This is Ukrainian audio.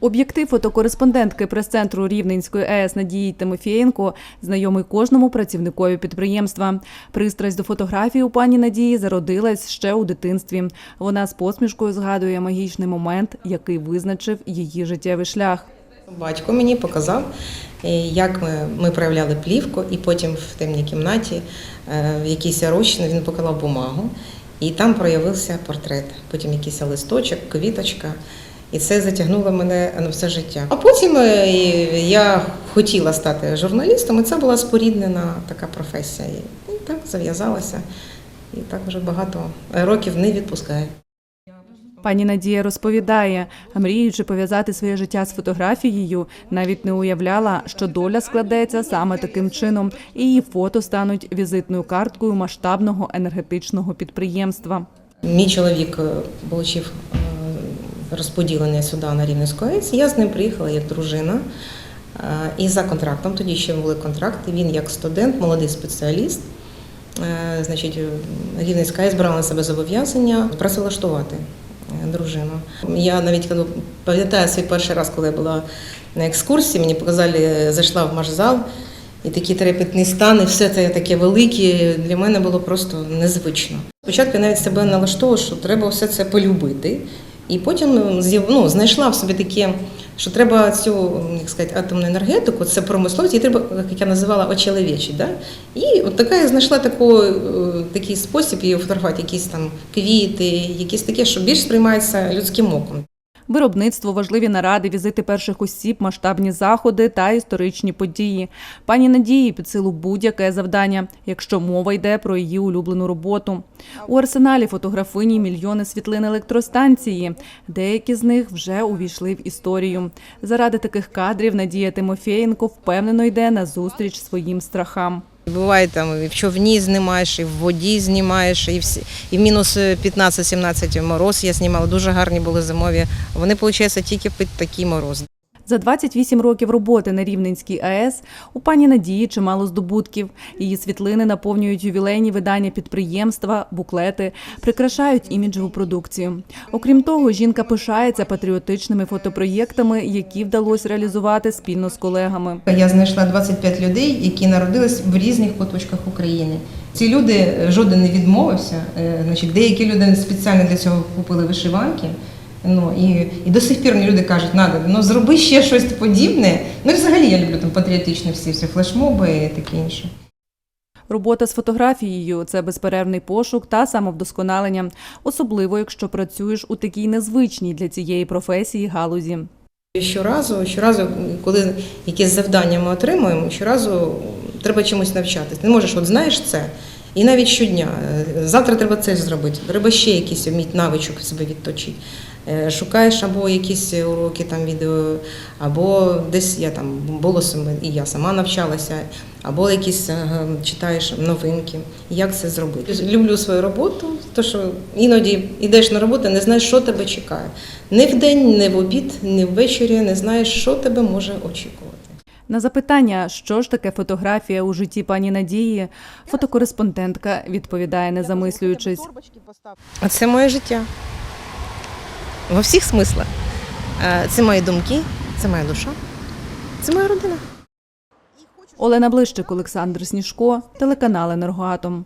Об'єктив фотокореспондентки прес-центру Рівненської АЕС Надії Тимофєєнко знайомий кожному працівникові підприємства. Пристрасть до фотографії у пані Надії зародилась ще у дитинстві. Вона з посмішкою згадує магічний момент, який визначив її життєвий шлях. Батько мені показав, е, як ми, ми проявляли плівку, і потім в темній кімнаті е, в якійсь розчин він поклав бумагу, і там проявився портрет. Потім якийсь листочок, квіточка. І це затягнуло мене на все життя. А потім е, я хотіла стати журналістом, і це була споріднена така професія. І так зав'язалася. І так вже багато років не відпускає. Пані Надія розповідає, мріючи пов'язати своє життя з фотографією, навіть не уявляла, що доля складеться саме таким чином, і її фото стануть візитною карткою масштабного енергетичного підприємства. Мій чоловік е, отримав розподілення сюди на Рівненську АЕС. Я з ним приїхала як дружина. Е, І за контрактом, тоді ще були контракти. Він як студент, молодий спеціаліст. е, Значить, Рівненська АЕС брала на себе зобов'язання працевлаштувати е, дружину. Я навіть пам'ятаю свій перший раз, коли я була на екскурсії, мені показали, зайшла в машзал, і такі трепетні стани, все це таке велике, для мене було просто незвично. Спочатку я навіть себе налаштовувала, що треба все це полюбити. І потім ну, знайшла в собі таке, що треба цю як сказати, атомну енергетику, це промисловість, її треба, як я називала, очеловечити. Да? І от така я знайшла таку, е, такий спосіб її фотографувати, якісь там квіти, якісь таке, що більш сприймається людським оком. Виробництво, важливі наради, візити перших осіб, масштабні заходи та історичні події. Пані Надії під силу будь-яке завдання, якщо мова йде про її улюблену роботу. У арсеналі фотографині мільйони світлин електростанції. Деякі з них вже увійшли в історію. Заради таких кадрів Надія Тимофєєнко впевнено йде на зустріч своїм страхам. Буває там і в човні знімаєш, і в воді знімаєш, і, всі, і в мінус 15-17 мороз я знімала. Дуже гарні були зимові. Вони, виходить, тільки під такий мороз. За 28 років роботи на Рівненській АЕС у пані Надії чимало здобутків. Її світлини наповнюють ювілейні видання підприємства, буклети, прикрашають іміджеву продукцію. Окрім того, жінка пишається патріотичними фотопроєктами, які вдалося реалізувати спільно з колегами. Я знайшла 25 людей, які народились в різних куточках України. Ці люди жоден не відмовився. Е, Значить, деякі люди спеціально для цього купили вишиванки. Ну і, і до сих пір мені люди кажуть, надо, ну зроби ще щось подібне. Ну і взагалі я люблю там патріотичні всі, всі флешмоби і таке інше. Робота з фотографією це безперервний пошук та самовдосконалення, особливо якщо працюєш у такій незвичній для цієї професії галузі. Щоразу, щоразу, коли якесь завдання ми отримуємо, щоразу треба чомусь навчатись. Не можеш, от знаєш це, і навіть щодня. Завтра треба це зробити, треба ще якийсь вміти навичок в себе відточити. Е, Шукаєш або якісь уроки там відео, або десь я там голосом і я сама навчалася, або якісь е, читаєш новинки. Як це зробити? Люблю свою роботу, то що іноді йдеш на роботу, не знаєш, що тебе чекає. Не вдень, не в обід, не ввечері, не знаєш, що тебе може очікувати. На запитання, що ж таке фотографія у житті пані Надії, фотокореспондентка відповідає, не замислюючись. Це моє життя. Во всіх смислах. Е, Це мої думки, це моя душа, це моя родина. Олена Блищик, Олександр Сніжко, телеканал Енергоатом.